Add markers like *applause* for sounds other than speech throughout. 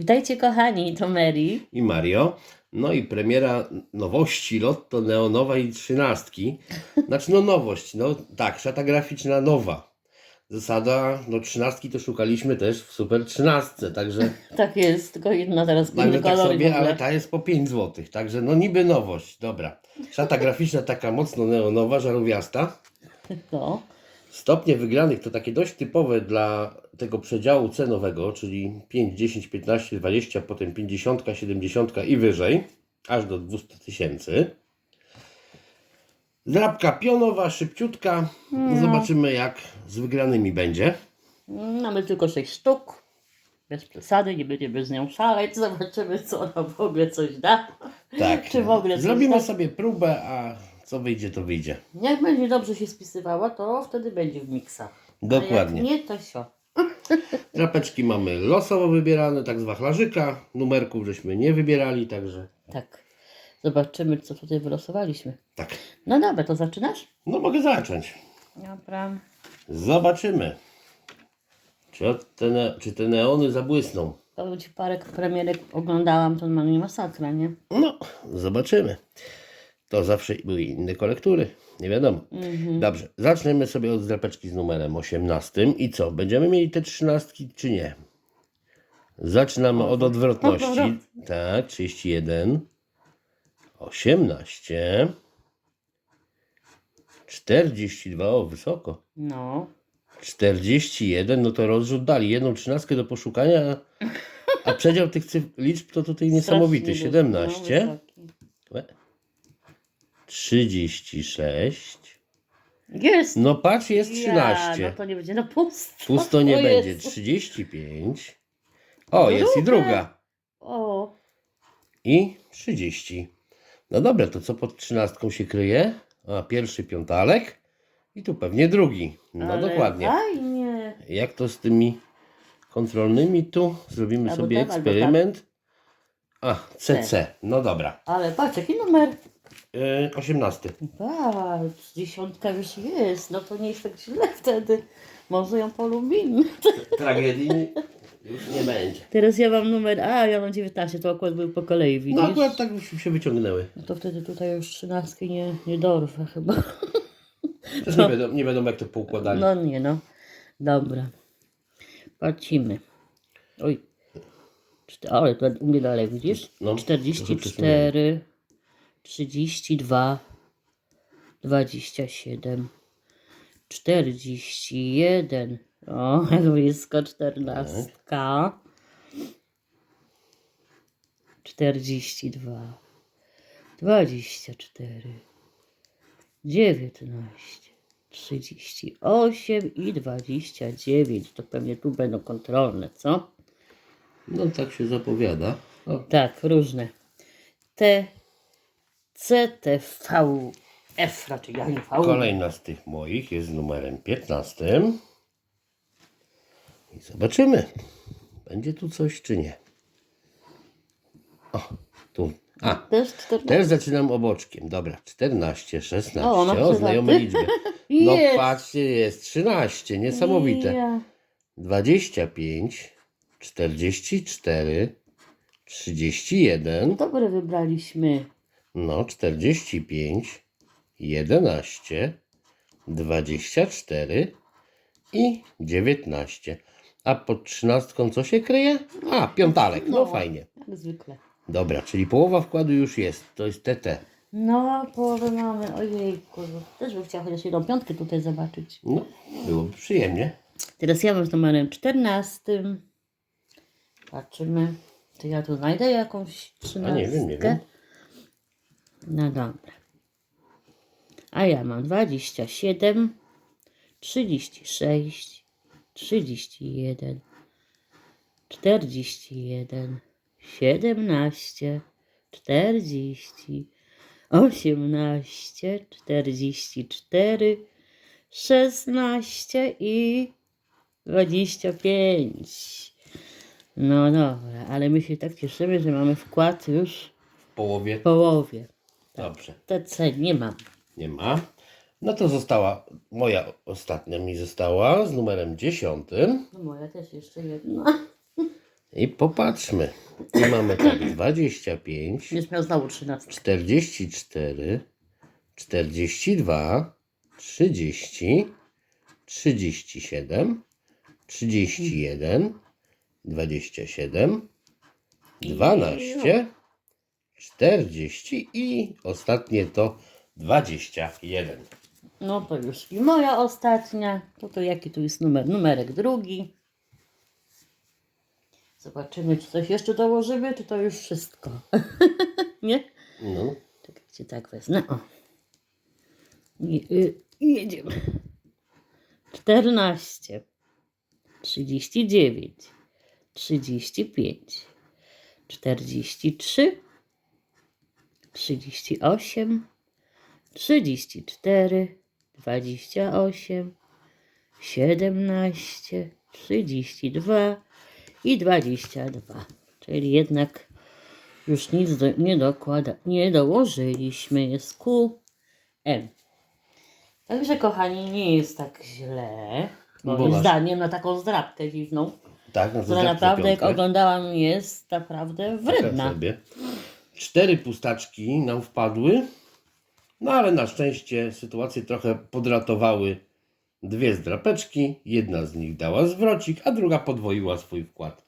Witajcie kochani, to Mary. i Mario. No i premiera nowości Lotto Neonowej trzynastki. Znaczy no nowość, no tak, szata graficzna nowa. Zasada, no trzynastki to szukaliśmy też w super trzynastce, także, *laughs* Tak jest, tylko jedna teraz także tak sobie, ale ta jest po 5 zł, także no niby nowość, dobra. Szata graficzna taka mocno neonowa, żarówiasta. No, Stopnie wygranych to takie dość typowe dla tego przedziału cenowego, czyli 5, 10, 15, 20, potem 50, 70 i wyżej, aż do 200 tysięcy. Drabka pionowa, szybciutka. Zobaczymy jak z wygranymi będzie. mamy tylko 6 sztuk. Bez przesady, nie będziemy z nią szaleć. *laughs* Zobaczymy, co ona w ogóle coś da. Tak. Czy w ogóle Zrobimy da? sobie próbę, a co wyjdzie, to wyjdzie. Jak będzie dobrze się spisywała, to wtedy będzie w miksach. A Dokładnie. jak nie, to sio. *laughs* Drapeczki mamy losowo wybierane, tak z wachlarzyka. Numerków żeśmy nie wybierali, także Tak. Zobaczymy, co tutaj wylosowaliśmy. tak. No dobra, to zaczynasz? No mogę zacząć. Dobra. Zobaczymy, czy, te, ne- czy te neony zabłysną. Powiem Ci parę premierek oglądałam, to mam nie masakra, nie? No, zobaczymy. To zawsze były inne kolektury, nie wiadomo. Mhm. Dobrze, zaczniemy sobie od drapeczki z numerem 18. I co, będziemy mieli te trzynastki, czy nie? Zaczynamy od odwrotności. Odwrot. Tak, 31, 18, 42, o wysoko. No. 41, no to rozrzut dali jedną trzynastkę do poszukania, a, a przedział tych cyfr, liczb to tutaj niesamowity. Strasznie duży, no, 17, wysoki. 36, Jest! no patrz jest Ja, 13, no to nie będzie, no pusto. pusto nie O będzie, Jezu. 35, o jest i Druga. druga O, i 30. No dobra, to co pod trzynastką się kryje? A pierwszy piątalek i tu pewnie drugi, no ale dokładnie. Fajnie. Jak to z tymi kontrolnymi tu? Zrobimy Albo sobie albo eksperyment. A, CC. No dobra. Ale patrz, jaki numer? Yy, 18. Patrz, dziesiątka już jest. No to nie jest tak źle wtedy. Może ją polubimy. Tragedii już nie będzie. Teraz ja mam numer, a ja mam 19, to akurat był po kolei, widzisz? No akurat tak się wyciągnęły. No to wtedy tutaj już 13 nie, nie dorwę chyba. Nie, wiadomo, nie wiadomo jak to poukładali. No nie no. Dobra. Patrzymy. Oj. Czte- Ale to u mnie dalej widzisz? No, 44, 32, 27, 41. O, *laughs* blisko 14. 42, 24, 19, 38 i 29. To pewnie tu będą kontrolne, co? No tak się zapowiada. O, Tak, różne. T, C, T, V, F raczej, ja nie V. Kolejna z tych moich jest numerem 15. I zobaczymy. Będzie tu coś czy nie. O, tu. A, Też 14. Też zaczynam oboczkiem. Dobra, 14, 16. O, O, na przykład. znajome liczby. *laughs* No Jest. patrzcie, jest 13. Niesamowite. Ja. 25, 44, 31, Dobre wybraliśmy. No 45, 11, 24 i 19. A pod 13 co się kryje? A, piątalek. No No. fajnie. Jak zwykle. Dobra, czyli połowa wkładu już jest. To jest TT. No, połowę mamy. Ojejku. Też bym chciała chociaż jedną piątkę tutaj zobaczyć. No, byłoby przyjemnie. Teraz ja mam z numerem 14. Patrzymy. Czy ja tu znajdę jakąś A 13? nie wiem, nie wiem. No dobra. A ja mam 27, 36, 31, 41, 17, 40, 18, 44, 16 i 25. No dobra, ale my się tak cieszymy, że mamy wkład już W połowie. w połowie. Dobrze. TC nie mam. Nie ma. No to została, moja ostatnia mi została z numerem 10. No moja też jeszcze jedna. I popatrzmy. I mamy tak 25, Będziesz miał znowu 13. 44, 42, 30, 37, 31, 27, 12, 40 i ostatnie to 21. No to już i moja ostatnia. To to jaki tu jest numer? Numerek drugi. Zobaczymy, czy coś jeszcze dołożymy, czy to już wszystko. *laughs* Nie? No, Czekajcie, tak wezmę. O. I, y, jedziemy. 14, 39, 35, 43, 38, 34, 28, 17, 32 i 22. Czyli jednak już nic do, nie dokłada, nie dołożyliśmy. Jest Q, M. Także kochani, nie jest tak źle. Moim zdaniem na taką zdrabkę dziwną, tak, no która naprawdę jak piątkę. oglądałam jest naprawdę wredna. Cztery pustaczki nam wpadły, no ale na szczęście sytuacje trochę podratowały dwie zdrapeczki. Jedna z nich dała zwrocik, a druga podwoiła swój wkład.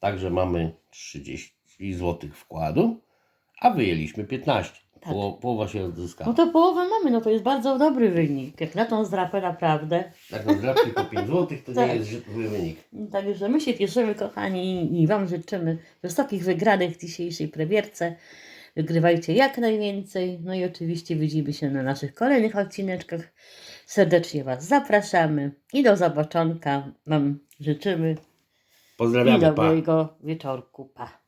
Także mamy 30 zł wkładu, a wyjęliśmy 15. Tak. Poło- połowa się No odzyskała. to połowę mamy, no to jest bardzo dobry wynik. Jak na tą zdrapę naprawdę. Tak na zdrapki po 5 zł to Tak. nie jest zły wynik. Także my się cieszymy, kochani, i Wam życzymy wysokich wygranych w dzisiejszej premierce. Wygrywajcie jak najwięcej. No i oczywiście widzimy się na naszych kolejnych odcineczkach. Serdecznie Was zapraszamy i do zobaczonka. Wam życzymy i Pozdrawiamy, pa! dobrego wieczorku. Pa.